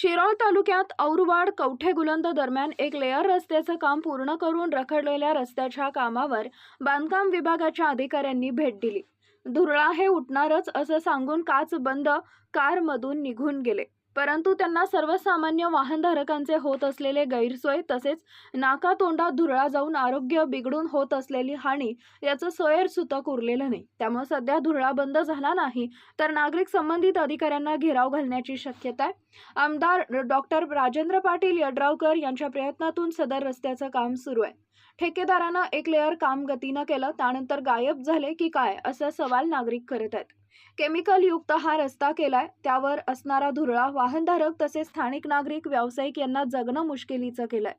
शिरोळ तालुक्यात औरवाड कवठे गुलंद दरम्यान एक लेअर रस्त्याचं काम पूर्ण करून रखडलेल्या रस्त्याच्या कामावर बांधकाम विभागाच्या अधिकाऱ्यांनी भेट दिली. धुरळा हे उठणारच असं सांगून काच बंद कारमधून निघून गेले. परंतु त्यांना सर्वसामान्य वाहनधारकांचे होत असलेले गैरसोय तसेच नाकातोंडात धुरळा जाऊन आरोग्य बिघडून होत असलेली हानी याचं सोयर सुतक उरलेलं नाही. त्यामुळे सध्या धुरळा बंद झाला नाही तर नागरिक संबंधित अधिकाऱ्यांना घेराव घालण्याची शक्यता आहे. आमदार डॉक्टर राजेंद्र पाटील यड्रावकर यांच्या प्रयत्नातून सदर रस्त्याचं काम सुरू आहे. ठेकेदारानं एक लेअर काम गतीनं केलं त्यानंतर गायब झाले की काय असा सवाल नागरिक करत आहेत. केमिकलयुक्त हा रस्ता केलाय त्यावर असणारा धुरळा वाहनधारक तसेच स्थानिक नागरिक व्यावसायिक यांना जगणं मुश्किलीचं केलंय.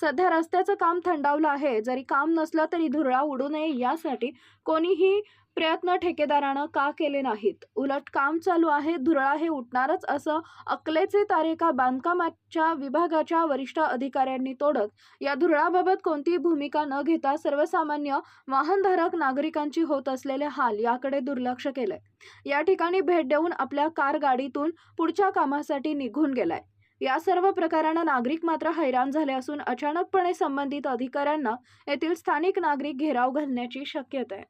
सध्या रस्त्याचं काम थंडावलं आहे जरी काम नसलं तरी धुरळा उडू नये यासाठी कोणीही प्रयत्न ठेकेदारानं का केले नाहीत? उलट काम चालू आहे धुरळा हे उठणारच असं अकलेचे तारेका बांधकामाच्या विभागाच्या वरिष्ठ अधिकाऱ्यांनी तोडत या धुरळाबाबत कोणतीही भूमिका न घेता सर्वसामान्य वाहनधारक नागरिकांची होत असलेले हाल याकडे दुर्लक्ष केलंय. या ठिकाणी भेट देऊन आपल्या कार गाडीतून पुढच्या कामासाठी निघून गेलाय. या सर्व प्रकारानं नागरिक मात्र हैराण झाले असून अचानकपणे संबंधित अधिकाऱ्यांना येथील स्थानिक नागरिक घेराव घालण्याची शक्यता आहे